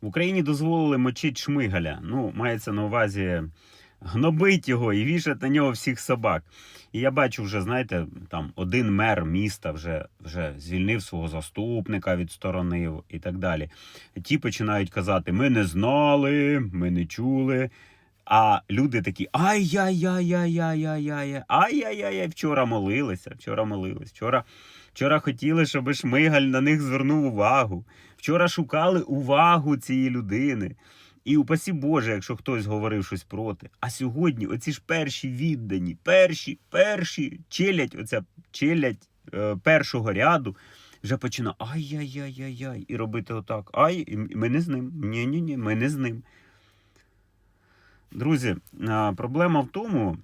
В Україні дозволили мочити шмигаля. Ну, мається на увазі гнобить його і вішати на нього всіх собак. І я бачу вже, знаєте, там один мер міста вже, вже звільнив свого заступника, відсторонив і так далі. Ті починають казати: ми не знали, ми не чули. А люди такі ай-яй-яй-яй-яй-яй-яй, ай-яй-яй, вчора молилися, вчора молились, вчора, вчора хотіли, щоб Шмигаль на них звернув увагу. Вчора шукали увагу цієї людини. І упасі Боже, якщо хтось говорив щось проти. А сьогодні оці ж перші віддані, перші, перші челядь, оця челядь е, першого ряду вже починає ай-яй-яй-яй-яй і робити отак. Ай, ми не з ним. Ні-ні-ні, ми не з ним. Друзі, е, проблема в тому,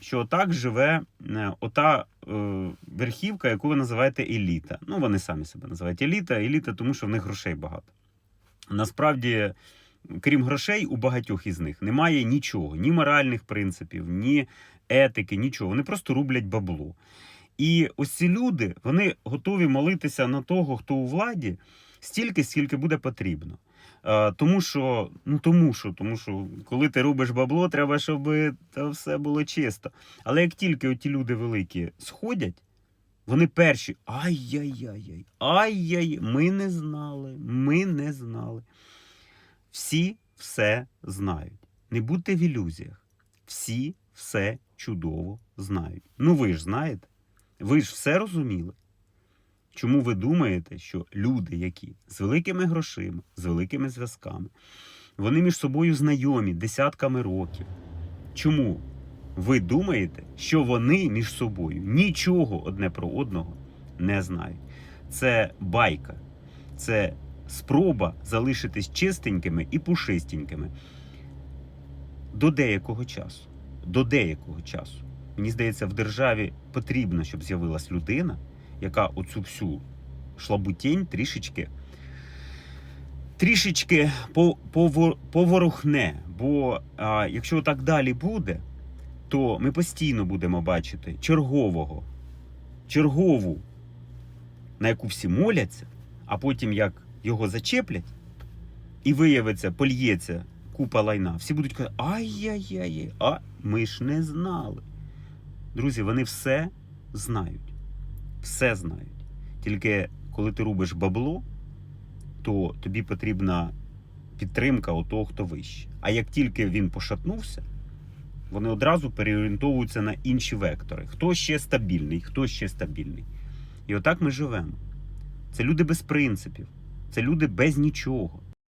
що так живе е, ота е, верхівка, яку ви називаєте еліта. Ну, вони самі себе називають еліта, еліта, тому що в них грошей багато. Насправді, крім грошей, у багатьох із них немає нічого, ні моральних принципів, ні етики, нічого. Вони просто рублять бабло. І ось ці люди вони готові молитися на того, хто у владі, стільки, скільки буде потрібно. Е, Тому що, ну тому що, тому що, коли ти робиш бабло, треба, щоб це все було чисто. Але як тільки оті люди великі сходять, вони перші ай-яй-яй-яй, ай-яй, ми не знали, ми не знали. Всі все знають. Не будьте в ілюзіях. Всі все чудово знають. Ну ви ж знаєте, ви ж все розуміли. Чому ви думаєте, що люди, які з великими грошима, з великими зв'язками, вони між собою знайомі десятками років? Чому ви думаєте, що вони між собою нічого одне про одного не знають? Це байка, це спроба залишитись чистенькими і пушистенькими до деякого часу. До деякого часу. Мені здається, в державі потрібно, щоб з'явилась людина, яка оцю всю шлабутінь трішечки, трішечки поворухне. Бо а, якщо так далі буде, то ми постійно будемо бачити чергового, чергову, на яку всі моляться, а потім як його зачеплять, і виявиться, польється купа лайна. Всі будуть казати, ай-яй-яй, а ми ж не знали. Друзі, вони все знають. Все знають. Тільки коли ти робиш бабло, то тобі потрібна підтримка у того, хто вище. А як тільки він пошатнувся, вони одразу переорієнтовуються на інші вектори. Хто ще стабільний, хто ще стабільний. І отак ми живемо. Це люди без принципів, це люди без нічого.